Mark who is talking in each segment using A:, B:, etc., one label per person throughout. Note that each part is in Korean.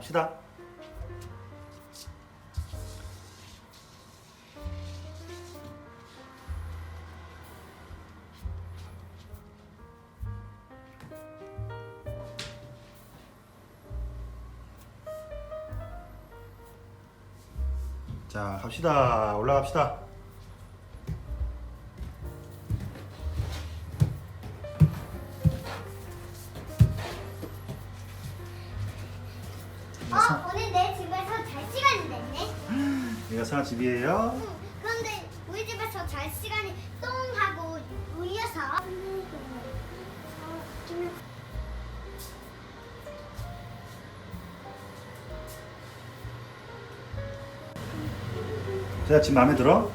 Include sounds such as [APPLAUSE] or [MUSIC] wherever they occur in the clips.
A: 갑시다. 자, 갑시다. 올라갑시다. 여기가 선아 집이에요.
B: 응. 그런데 우리 집에서 잘 시간이 똥 하고 울려서.
A: 제가 집 마음에 들어?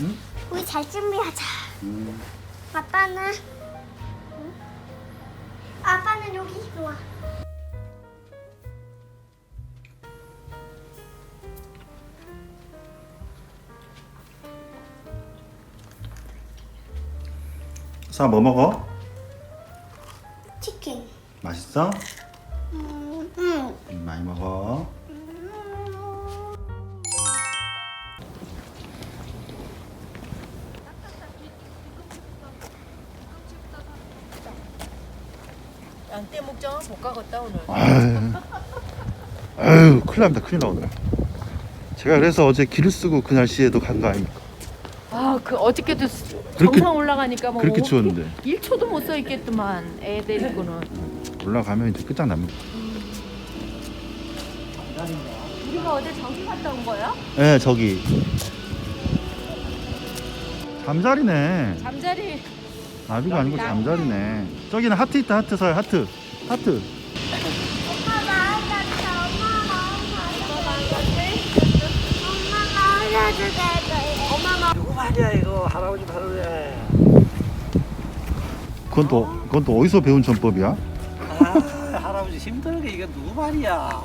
A: 응?
B: 우리 잘 준비하자.
A: 음.
B: 아빠는 응? 아빠는 여기 이리 와.
A: 선아 뭐 먹어?
B: 치킨.
A: 맛있어?
B: 음, 음.
A: 음, 많이 먹어.
C: 양떼 목장은 못 가겠다 오늘.
A: 아유, 아유, 큰일 납니다. 큰일 나 오늘. 제가 그래서 어제 길을 쓰고 그 날씨에도 간 거 아닙니까?
C: 아, 그 어저께도
A: 그렇게-
C: 정상 올라가니까 뭐
A: 그렇게 추웠는데
C: 1초도 못 서 있겠더만 애 데리고는.
A: 올라가면 이제 끝장납니다.
C: 우리가 어제 저기 갔다 온 거야?
A: 네, 저기 잠자리네.
C: 잠자리.
A: 나비가 아니고 잠자리네. 저기는 하트 있다. 하트 설 하트. 하트.
B: 엄마 마음 같아. 엄마 마음 같아. 같아. 될 거예요. 엄마.
D: 누구 말이야 이거 할아버지 발음에
A: 그건 또 그건 또 어디서 배운 전법이야?
D: 아 할아버지 힘들게 이게 누구 말이야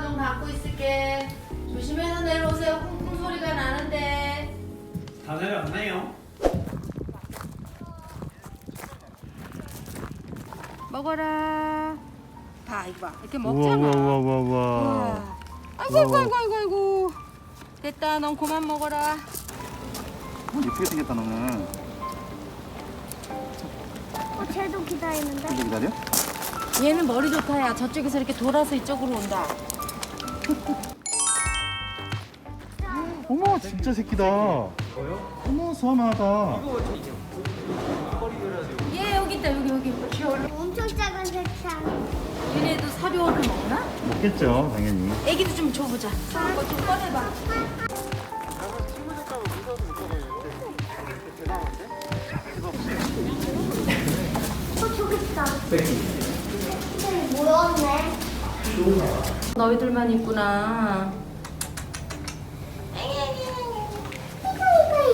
B: 눈
C: 감고 있을게. 조심해서 내려오세요. 쿵쿵 소리가 나는데.
D: 다 내려왔네요
C: 먹어라. 봐, 이거 봐. 이렇게
A: 우와
C: 먹잖아.
A: 우와 우와 우와 우와.
C: 우와. 아이고, 아이고, 아이고, 아이고, 아이고. 됐다, 넌 그만 먹어라.
A: 어, 예쁘게 생겼다 너는.
B: 어, 쟤도 기다리는데.
A: 근데 기다려?
C: 얘는 머리 좋다, 야. 저쪽에서 이렇게 돌아서 이쪽으로 온다.
A: 어머 진짜 새끼다. 어머 수아마하다.
C: 얘 여기 있다, 여기, 여기.
B: 엄청 작은 세상.
C: 얘네도 사료를 먹나?
A: 먹겠죠 당연히.
C: 애기도 좀 줘보자. 이거 좀 꺼내봐.
B: 어, 저기 있다. 근데 모였네.
C: 너희들만 있구나.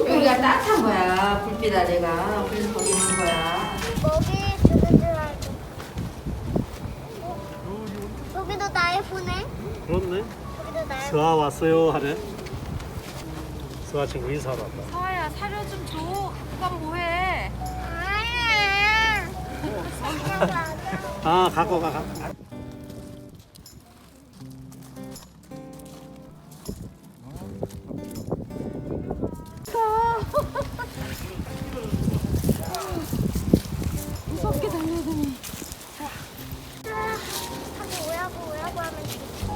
C: 여기가 따뜻한 거야. 불빛 아래가. 그래서 거기 있는 거야.
B: 먹이 주는 줄 알고. 어? 여기도 나 예쁘네.
D: 그렇네
B: 여기도 나 예쁘네.
D: 수아 왔어요 하네 수아 친구 인사하러 왔다
C: 서아야 사료 좀 줘. 갖고 가면 뭐해?
B: 아니야. 아
D: 갖고 가 갖고 가.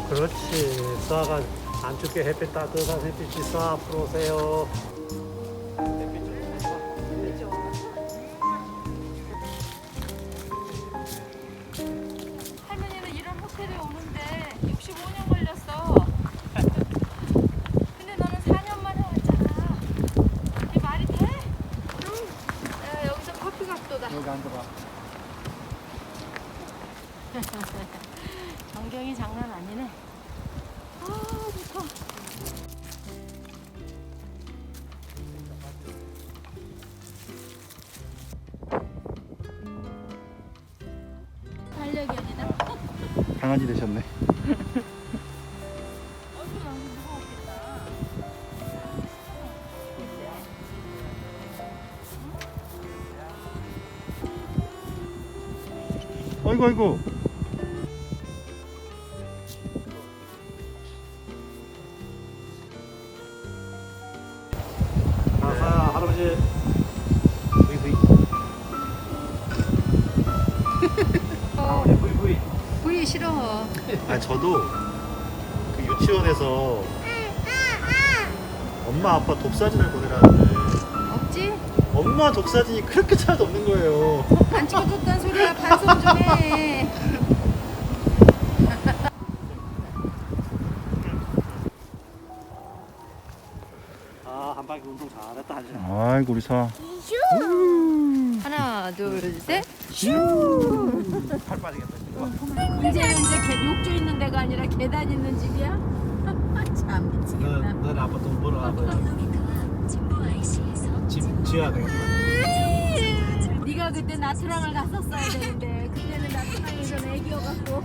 D: 그렇지 수아가 안 춥게 햇빛 따뜻한 햇빛이 수아 앞으로 오세요
C: 할머니는 이런 호텔에 오는데 65년 걸렸어. 근데 너는 4년 만에 왔잖아. 이게 말이 돼? 야, 여기서 커피 각도다.
D: 여기 앉아봐 [LAUGHS]
C: 전경이 장난 아니네. 아, 좋다.
A: 달력이
D: 아니다. 강아지 되셨네. [LAUGHS]
C: 아이고 아이고
A: 아 저도 그 유치원에서 엄마 아빠 독사진을 보내라는데
C: 없지?
A: 엄마 독사진이 그렇게 차도 없는 거예요.
C: 안 찍어줬단 소리야. 반성 좀 해.
D: 아한 바퀴 운동 잘했다 하지
A: 아이고 우리 사.
C: 하나, 둘, 셋.
A: 팔 빠지겠다.
C: 이제 이제 개, 욕조 있는 데가 아니라 계단 있는 집이야? [LAUGHS] 참 미치겠다.
D: 넌, 넌 아빠 돈 벌어 아빠 집 지어야 되겠다
C: 네가 그때 나트랑을 갔었어야 되는데 그때는 나트랑이 좀 애기여갖고